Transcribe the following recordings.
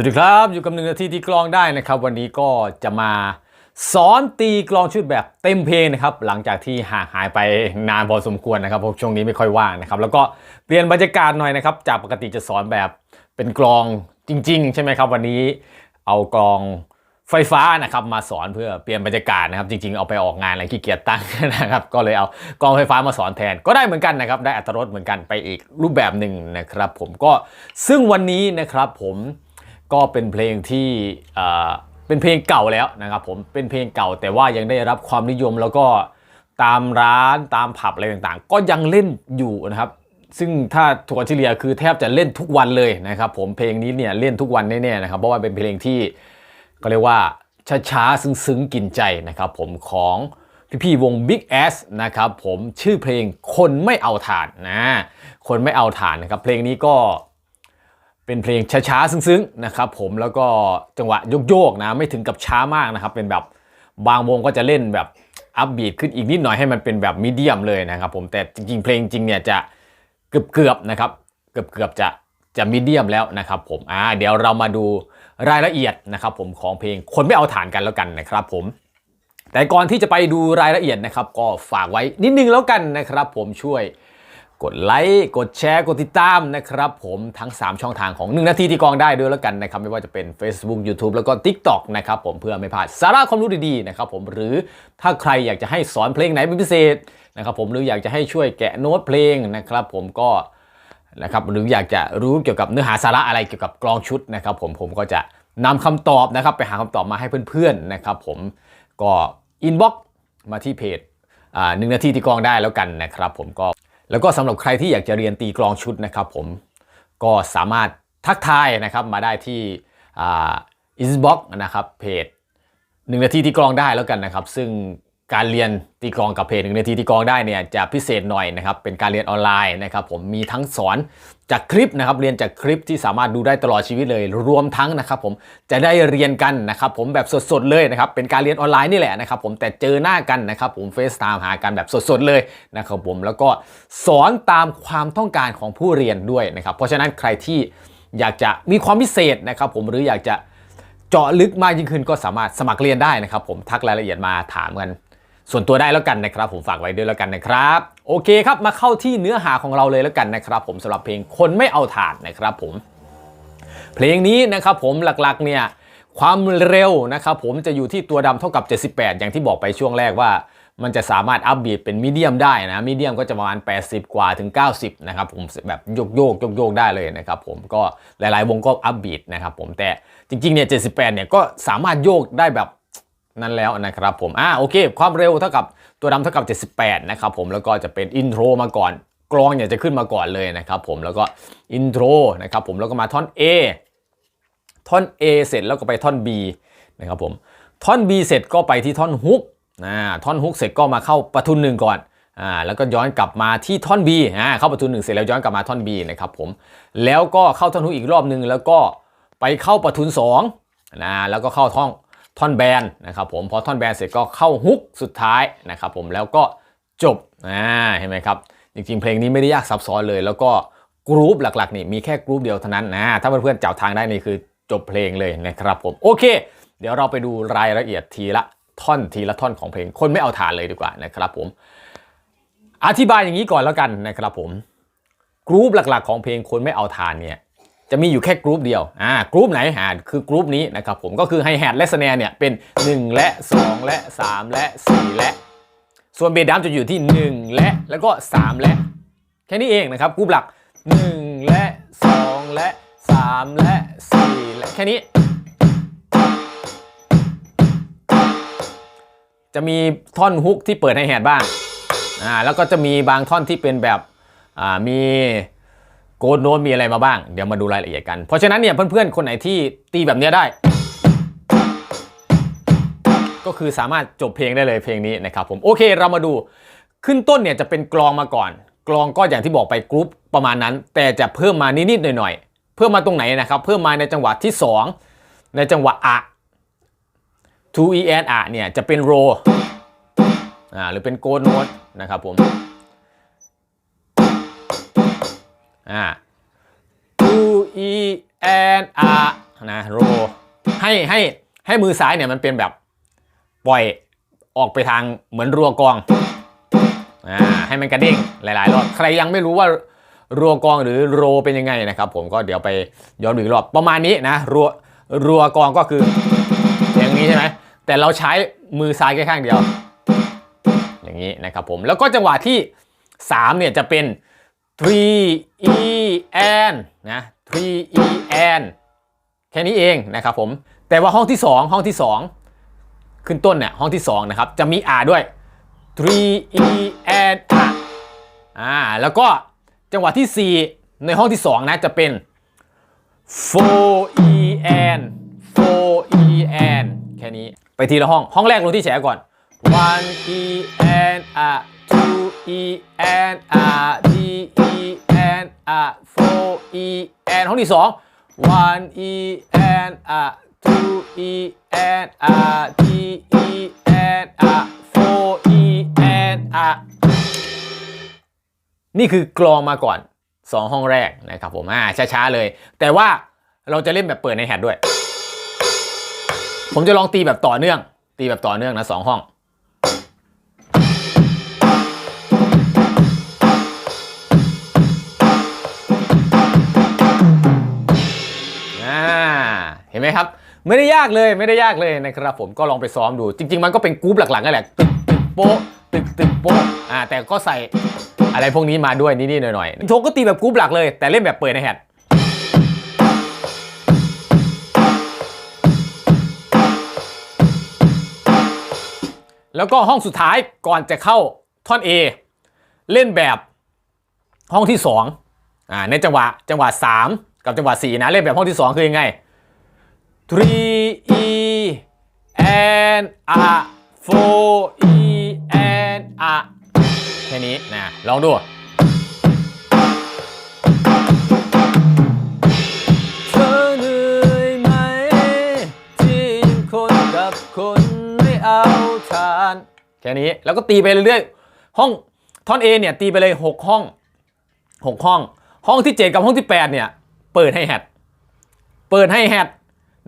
วัสดีครับ อยู่กับหนึ่งนาทีที่กลองได้นะครับ วันนี้ก็จะมาสอนตีกลองชุดแบบเต็มเพลงนะครับ หลังจากที่ห่างหายไปนานพอสมควรนะครับเพราะช่วงนี้ไม่ค่อยว่างนะครับ แล้วก็เปลี่ยนบรรยากาศหน่อยนะครับ จากปกติจะสอนแบบเป็นกลองจริง ๆ ใช่ไหมครับ วันนี้เอากลองไฟฟ้านะครับมาสอนเพื่อเปลี่ยนบรรยากาศนะครับจริง ๆ เอาไปออกงานอะไรขี้เกียจตั้งนะครับก็เลยเอากลองไฟฟ้ามาสอนแทนก็ได้เหมือนกันนะครับได้อัตรรสเหมือนกันไปอีกรูปแบบหนึ่งนะครับ ผมก็ซึ่งวันนี้นะครับผม ก็เป็นเพลงที่เป็นเพลงเก่าแล้วนะครับผมเป็นเพลงเก่าแต่ว่ายังได้รับความนิยมแล้วก็ตามร้านตามผับอะไรต่างๆ ก็ยังเล่นอยู่นะครับ ซึ่งถ้าถั่วเลียคือแทบจะเล่นทุกวันเลยนะครับผมเพลงนี้เนี่ยเล่นทุกวันแน่ๆนะครับเพราะว่าเป็นเพลงที่ก็เรียกว่าช้าๆซึ้งๆกินใจนะครับผมของพี่ๆวง Big S นะครับผมชื่อเพลงคนไม่เอาฐานนะคนไม่เอาฐานนะครับเพลงนี้ก็ เป็นเพลงช้าๆ ซึ้งๆ นะครับผมแล้วก็จังหวะโยกๆ นะ ไม่ถึงกับช้ามากนะครับ เป็นแบบบางวงก็จะเล่นแบบอัพบีทขึ้นอีกนิดหน่อยให้มันเป็นแบบมีเดียมเลยนะครับผมแต่จริงๆ เพลงจริงเนี่ยจะเกือบๆ นะครับ เกือบๆ จะจะมีเดียมแล้วนะครับผมอ่าเดี๋ยวเรามาดูรายละเอียดนะครับผมของเพลงคนไม่เอาฐานกันแล้วกันนะครับผมแต่ก่อนที่จะไปดูรายละเอียดนะครับ ก็ฝากไว้นิดนึงแล้วกันนะครับ ผมช่วย กดไลค์กดแชร์กดติดตามนะครับผมทั้ง 3 ช่องทางของ 1 นาทีที่กองได้ด้วยแล้วกันนะครับ ไม่ว่าจะเป็น Facebook YouTube แล้วก็ TikTok นะครับผมเพื่อไม่พลาดสาระความรู้ดีๆนะครับผมหรือถ้าใครอยากจะให้สอนเพลงไหนเป็นพิเศษนะครับผมหรืออยากจะให้ช่วยแกะโน้ตเพลงนะครับผมก็นะครับหรืออยากจะรู้เกี่ยวกับเนื้อหาสาระอะไรเกี่ยวกับกลองชุดนะครับผมผมก็จะนำคำตอบนะครับไปหาคำตอบมาให้เพื่อนๆนะครับผมก็อินบ็อกมาที่เพจหนึ่งนาทีที่กองได้แล้วกันนะครับผมก็ แล้วก็สำหรับใครที่อยากจะเรียนตีกลองชุดนะครับผมก็สามารถทักทายนะครับมาได้ที่อินบ็อกนะครับเพจหนึ่งนาทีที่กลองได้แล้วกันนะครับ ซึ่ง การเรียนตีกลองกับเพจหนึ่งนาทีที่กลองได้เนี่ยจะพิเศษหน่อยนะครับเป็นการเรียนออนไลน์นะครับผมมีทั้งสอนจากคลิปนะครับเรียนจากคลิปที่สามารถดูได้ตลอดชีวิตเลย รวมทั้งนะครับผมจะได้เรียนกันนะครับผมแบบสดๆเลยนะครับเป็นการเรียนออนไลน์นี่แหละนะครับผมแต่เจอหน้ากันนะครับผมเฟซไทม์หากันแบบสดๆเลยนะครับผมแล้วก็สอนตามความต้องการของผู้เรียนด้วยนะครับเพราะฉะนั้นใครที่อยากจะมีความพิเศษนะครับผมหรืออยากจะเจาะลึกมากยิ่งขึ้นก็สามารถสมัครเรียนได้นะครับผมทักรายละเอียดมาถามกัน ส่วนตัวได้แล้วกันนะครับผมฝากไว้ด้วยแล้วกันนะครับ โอเคครับมาเข้าที่เนื้อหาของเราเลยแล้วกันนะครับผมสำหรับเพลงคนไม่เอาถาดนะครับผม เพลงนี้นะครับผมหลักๆเนี่ยความเร็วนะครับผมจะอยู่ที่ตัวดำเท่ากับ 78 อย่างที่บอกไปช่วงแรกว่า มันจะสามารถอัพบีทเป็นมีเดียมได้นะมีเดียมก็จะประมาณ 80 กว่าถึง 90 นะครับผมแบบโยกโยกโยกโยกได้เลยนะครับผมก็หลายๆ วงก็อัพบีทนะครับผมแต่จริงๆเนี่ย78 เนี่ยก็สามารถโยกได้แบบ นั่นแล้วนะครับผมอ่าโอเค ความเร็วเท่ากับตัวดำเท่ากับ 78 นะครับผมแล้วก็จะเป็นอินโทรมาก่อนกลองเนี่ยจะขึ้นมาก่อนเลยนะครับผมแล้วก็อินโทรนะครับผมแล้วก็มาท่อน A ท่อน A เสร็จแล้วก็ไปท่อน B นะครับผมท่อน B เสร็จก็ไปที่ท่อนฮุกอ่าท่อนฮุกเสร็จก็มาเข้าประทุนหนึ่งก่อนอ่าแล้วก็ย้อนกลับมาที่ท่อน B อ่าเข้าประทุนหนึ่งเสร็จแล้วย้อนกลับมาท่อน B นะครับผมแล้วก็เข้าท่อนฮุกอีกรอบหนึ่งแล้วก็ไปเข้าประทุนสองนะแล้วก็เข้าท่อน ท่อนแบนนะครับผมพอท่อนแบนเสร็จก็เข้าฮุกสุดท้ายนะครับผมแล้วก็จบอ่าเห็นไหมครับจริงๆเพลงนี้ไม่ได้ยากซับซ้อนเลย แล้วก็กรุ๊ปหลักๆนี่มีแค่กรุ๊ปเดียวเท่านั้นนะถ้าเพื่อนๆจับทางได้นี่คือจบเพลงเลยนะครับผมโอเค เดี๋ยวเราไปดูรายละเอียดทีละท่อนทีละท่อนของเพลงคนไม่เอาฐานเลยดีกว่านะครับผม อธิบายอย่างนี้ก่อนแล้วกันนะครับผมกรุ๊ปหลักๆ ของเพลงคนไม่เอาฐานเนี่ย จะมีอยู่แค่กรุ๊ปเดียว อ่ากรุ๊ปไหนอ่าคือกรุ๊ปนี้นะครับผมก็คือไฮแฮทและสแนร์เนี่ยเป็น 1 และ 2 และ 3 และ 4 และ ส่วนเบสดัมจะอยู่ที่ 1 และแล้วก็ 3 และ แค่นี้เองนะครับกรุ๊ปหลัก 1 และ 2 และ 3 และ 4 และ แค่นี้ จะมีท่อนฮุกที่เปิดไฮแฮทบ้างอ่าแล้วก็จะมีบางท่อนที่เป็นแบบอ่ามี โกดโน้ตมีอะไรมาบ้าง เดี๋ยวมาดูรายละเอียดกัน เพราะฉะนั้นเนี่ยเพื่อนๆ คนไหนที่ตีแบบนี้ได้ ก็คือสามารถจบเพลงได้เลยเพลงนี้นะครับผม โอเคเรามาดูขึ้นต้นเนี่ยจะเป็นกลองมาก่อน กลองก็อย่างที่บอกไปกรุ๊ปประมาณนั้น แต่จะเพิ่มมานิดๆหน่อยๆ เพิ่มมาตรงไหนนะครับ เพิ่มมาในจังหวะที่ 2 ในจังหวะอะ 2 e n อะเนี่ยจะเป็นโรอ่าหรือเป็นโกดโน้ตนะครับผม อ่า2 e n r นะโรให้ให้ให้มือซ้ายเนี่ยมันเป็นแบบปล่อยออกไปทางเหมือนรัวกองอ่าให้มันกระเด้งหลายๆรอบใครยังไม่รู้ว่ารัวกองหรือโรเป็นยังไงนะครับผมก็เดี๋ยวไปย้อนดูอีกรอบประมาณนี้นะรัวรัวกองก็คืออย่างนี้ใช่ไหมแต่เราใช้มือซ้ายแค่ข้างเดียว อย่างนี้นะครับผมแล้วก็จังหวะที่3เนี่ยจะเป็น 3 e n นะ3 e n แค่นี้เองนะครับผม แต่ว่าห้องที่ 2 ห้องที่ 2 ขึ้นต้นเนี่ยห้องที่ 2 นะครับ จะมี r ด้วย3 e n r อ่า แล้วก็จังหวะที่ 4 ในห้องที่ 2 นะ จะเป็น4 e n 4 e n แค่นี้ ไปทีละห้อง ห้องแรกลงที่แฉก่อน1 e n r 2 e n r 3 e n r 4 e n ห้องที่สอง1 e n r 2 e n r 3 e n r 4 e n r นี่คือกลองมาก่อน 2 ห้องแรกนะครับผมอ่าช้าๆเลย แต่ว่าเราจะเล่นแบบเปิดในแฮดด้วย ผมจะลองตีแบบต่อเนื่อง ตีแบบต่อเนื่องนะสองห้อง นไหมครับ ไม่ได้ยากเลยไม่ได้ยากเลยนะครับผมก็ลองไปซ้อมดู จริง ๆ มันก็เป็นกรุ๊ปหลักๆนั่นแหละตึกตึกโป๊ะตึกตึกโป๊ะอ่าแต่ก็ใส่อะไรพวกนี้มาด้วยนิดๆหน่อยๆโทก็ตีแบบกรุ๊ปหลักเลย แต่เล่นแบบเปิดในแฮดแล้วก็ห้องสุดท้ายก่อนจะเข้าท่อน A เล่นแบบห้องที่2อ่าในจังหวะจังหวะ 3 กับจังหวะ 4 นะ เล่นแบบห้องที่ 2 คือยังไง 3 e and a 4 e and a แค่นี้นะลองดู เธอเหนื่อยไหม ที่ยังคนกับคนไม่เอาทาน แค่นี้แล้วก็ตีไปเรื่อยๆ ห้องท่อน A เนี่ย ตีไปเลย 6 ห้อง 6 ห้อง ห้องที่ 7 กับห้องที่ 8 เนี่ย เปิดให้แฮดเปิดให้แฮด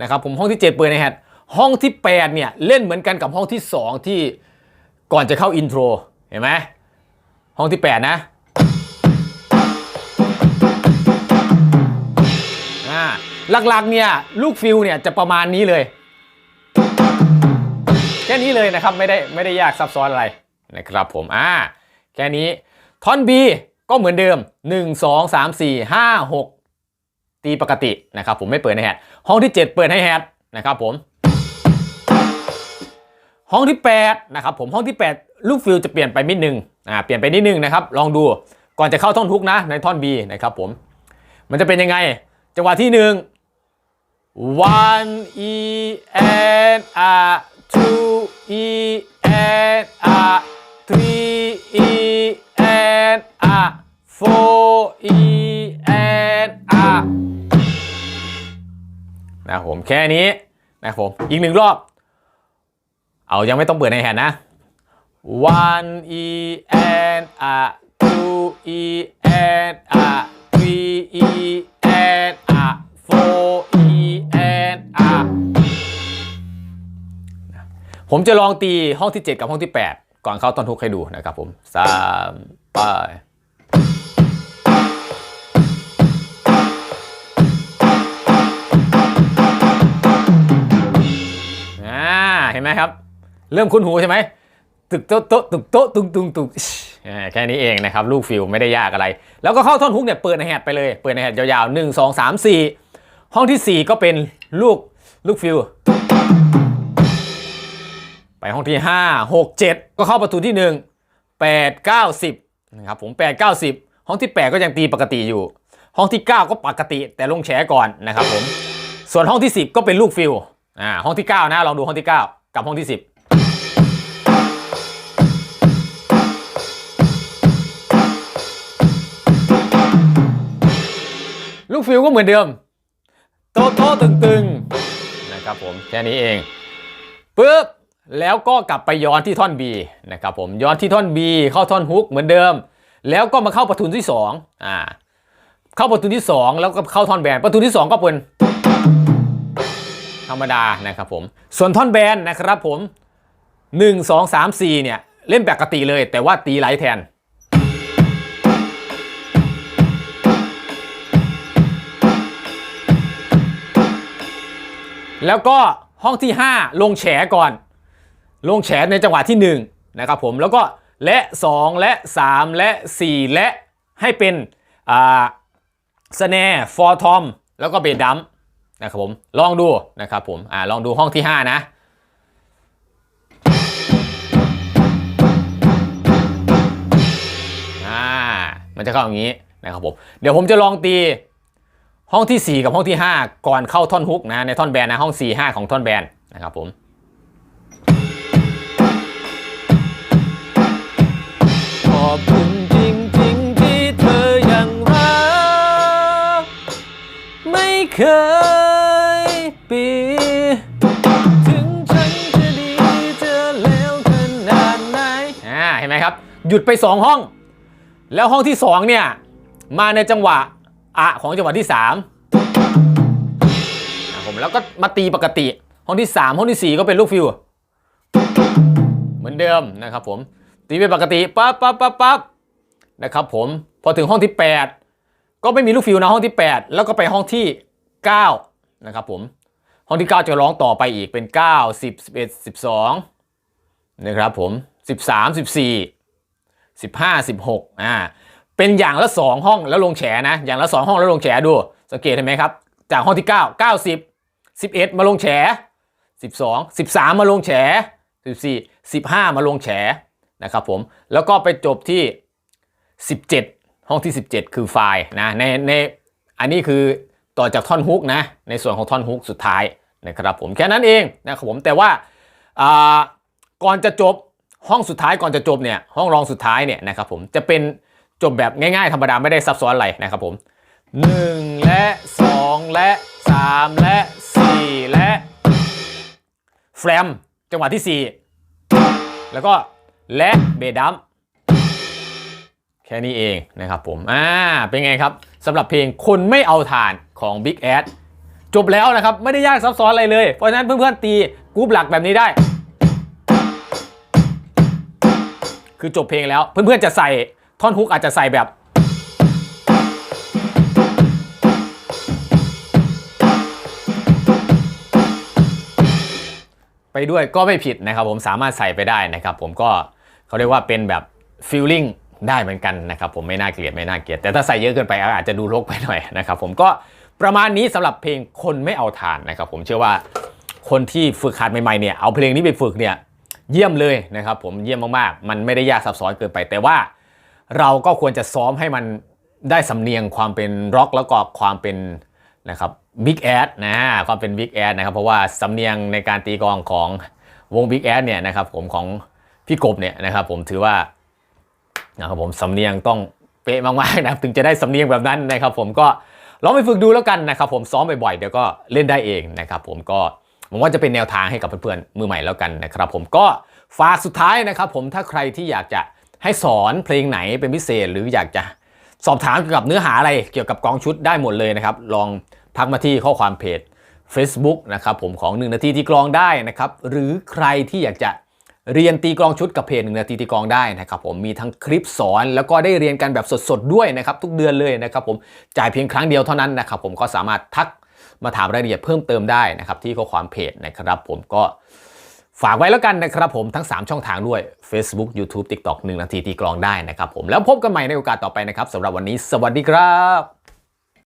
นะครับผมห้องที่ 7 เปิดให้แฮดห้องที่ 8 เนี่ย เล่นเหมือนกันกับห้องที่ 2 ที่ก่อนจะเข้าอินโทร เห็นไหมห้องที่ 8 นะหลักๆเนี่ยลูกฟิลเนี่ยจะประมาณนี้เลย แค่นี้เลยนะครับไม่ได้ไม่ได้ยากซับซ้อนอะไรนะครับผมอ่าแค่นี้ท่อน B ก็เหมือนเดิม 1 2 3 4 5 6 ตีปกตินะครับผมไม่เปิดในแฮดห้องที่ 7 เปิดให้แฮดนะครับผม ห้องที่8นะครับผมห้องที่ 8 ลูกฟิลจะเปลี่ยนไปนิดนึงอ่าเปลี่ยนไปนิดนึงนะครับลองดูก่อนจะเข้าท่อนทุกนะในท่อน B นะครับผม มันจะเป็นยังไงจังหวะที่ 1 one e and a two e and a three e and a four e and a นะครับผมแค่นี้นะครับผมอีกหนึ่งรอบ เอายังไม่ต้องเปิดในแฮนนะ one e and a two e and a three e and a four e and a ผมจะลองตีห้องที่ 7 กับห้องที่ 8 ก่อนเข้าตอนทุกให้ดูนะครับผมสามไป ห็นไหมครับ เริ่มคุ้นหูใช่ไหมตึกโต๊ะโต๊ะตึกโต๊ะตุงตุงตุงแค่นี้เองนะครับลูกฟิลไม่ได้ยากอะไร แล้วก็เข้าท่อนฮุกเนี่ยเปิดในแฮดไปเลย เปิดในแฮดยาวๆ1 2 3 4ห้องทีสี่ 4 ก็เป็นลูกลูกฟิลไปห้องที่ 5 6 7 ก็เข้าประตูที่ 1 8 9 10นะครับผม8 9 10 ห้องที่ 8 ก็ยังตีปกติอยู่ ห้องที่ 9 ก็ปกติ แต่ลงแฉก่อนนะครับผมส่วนห้องที่ 10 ก็เป็นลูกฟิลอ่าห้องที่ 9 นะลองดูห้องที่ 9 กับห้องที่ 10ลูกฟิลก็เหมือนเดิม โตโตตึงตึงๆนะครับผมแค่นี้เองปุ๊บแล้วก็กลับไปย้อนที่ท่อน B นะครับผมย้อนที่ท่อน B เข้าท่อนฮุกเหมือนเดิม แล้วก็มาเข้าประตูที่2อ่าเข้าประตูที่ 2 แล้วก็เข้าท่อนแบนประตูที่ 2 ก็เป็น ธรรมดานะครับผม ส่วนท่อนแบนนะครับผม 1 2 3 4 เนี่ย เล่นปกติเลย แต่ว่าตีไลท์แทนแล้วก็ห้องที่ 5 ลงแฉก่อน ลงแฉในจังหวะที่ 1 นะครับผมแล้วก็และ 2 และ 3 และ 4 และให้เป็นสแนร์ฟอร์ทอมแล้วก็เบสดัม นะครับผมลองดูนะครับผมอ่าลองดูห้องที่ 5 นะอ่ามันจะเข้าอย่างนี้นะครับผมเดี๋ยวผมจะลองตีห้องที่ 4 กับห้องที่ 5 ก่อนเข้าท่อนฮุกนะในท่อนแบนนะห้อง 4 5 ของท่อนแบนนะครับผมขอบคุณจริงๆที่เธอยังรักไม่เคย เห็นไหมครับ หยุดไป 2 ห้อง แล้วห้องที่ 2 เนี่ย มาในจังหวะอะของจังหวะที่3ผมแล้วก็มาตีปกติ ห้องที่ 3 ห้องที่ 4 ก็เป็นลูกฟิวเหมือนเดิมนะครับผม ตีไปปกติปั๊บปั๊บปั๊บปั๊บนะครับผมพอถึงห้องที่ 8 ก็ไม่มีลูกฟิวนะห้องที่ 8 แล้วก็ไปห้องที่ 9 นะครับผมห้องที่ 9 จะร้องต่อไปอีกเป็น 9 10 11 12 นะครับผม 13 14 15 16อ่าเป็นอย่างละ 2 ห้องแล้วลงแฉนะ อย่างละ 2 ห้องแล้วลงแฉดู สังเกตเห็นไหมครับ จากห้องที่ 9 90 11 มาลงแฉ 12 13 มาลงแฉ 14 15 มาลงแฉนะครับผมแล้วก็ไปจบที่ 17 ห้องที่ 17 คือไฟล์นะในในอันนี้คือต่อจากท่อนฮุกนะในส่วนของท่อนฮุกสุดท้ายนะครับผมแค่นั้นเองนะครับผมแต่ว่าอ่าก่อนจะจบ ห้องสุดท้ายก่อนจะจบเนี่ยห้องรองสุดท้ายเนี่ยนะครับผมจะเป็นจบแบบง่ายๆ ธรรมดาไม่ได้ซับซ้อนอะไรนะครับผม 1 และ 2 และ 3 และ 4 และแฟรมจังหวะที่ 4 แล้วก็และเบดัมแค่นี้เองนะครับผมอ่าเป็นไงครับสำหรับเพลงคนไม่เอาฐานของ Big a d จบแล้วนะครับ ไม่ได้ยากซับซ้อนอะไรเลย เพราะฉะนั้นเพื่อนๆตีกรุ๊ปหลักแบบนี้ได้ คือจบเพลงแล้ว เพื่อนๆจะใส่ท่อนฮุกอาจจะใส่แบบ ไปด้วยก็ไม่ผิดนะครับผมสามารถใส่ไปได้นะครับผมก็เขาเรียกว่าเป็นแบบฟีลลิ่งได้เหมือนกันนะครับผมไม่น่าเกลียดไม่น่าเกลียด แต่ถ้าใส่เยอะเกินไปอาจจะดูรกไปหน่อยนะครับผมก็ประมาณนี้สำหรับเพลงคนไม่เอาทานนะครับผมเชื่อว่าคนที่ฝึกหัดใหม่ๆเนี่ยเอาเพลงนี้ไปฝึกเนี่ย เยี่ยมเลยนะครับผมเยี่ยมมากๆ มันไม่ได้ยากซับซ้อนเกินไป แต่ว่าเราก็ควรจะซ้อมให้มันได้สำเนียงความเป็นร็อกแล้วก็ความเป็นนะครับบิ๊กแอดนะความเป็นบิ๊กแอดนะครับเพราะว่าสำเนียงในการตีกองของวงบิ๊กแอดเนี่ยนะครับผมของพี่กบเนี่ยนะครับผมถือว่านะครับผมสำเนียงต้องเป๊ะมากๆนะครับถึงจะได้สำเนียงแบบนั้นนะครับ ผมก็ลองไปฝึกดูแล้วกันนะครับผมซ้อมบ่อยๆเดี๋ยวก็เล่นได้เองนะครับผมก็ หวังว่าจะเป็นแนวทางให้กับเพื่อนๆมือใหม่แล้วกันนะครับ ผมก็ฝากสุดท้ายนะครับ ผมถ้าใครที่อยากจะให้สอนเพลงไหนเป็นพิเศษ หรืออยากจะสอบถามเกี่ยวกับเนื้อหาอะไรเกี่ยวกับกองชุดได้หมดเลยนะครับ ลองทักมาที่ข้อความเพจ Facebook นะครับผมของ 1 นาทีที่กลองได้นะครับ หรือใครที่อยากจะเรียนตีกลองชุดกับเพจ1นาทีตีกลองได้นะครับผมมีทั้งคลิปสอนแล้วก็ได้เรียนกันแบบสดๆด้วยนะครับ ทุกเดือนเลยนะครับผมจ่ายเพียงครั้งเดียวเท่านั้นนะครับผมก็สามารถทัก มาถามรายละเอียดเพิ่มเติมได้นะครับที่ข้อความเพจนะครับผมก็ฝากไว้แล้วกันนะครับผมทั้ง 3 ช่องทางด้วย Facebook YouTube TikTok 1นาทีตีกลองได้นะครับผมแล้วพบกันใหม่ในโอกาสต่อไปนะครับสำหรับวันนี้สวัสดีครับ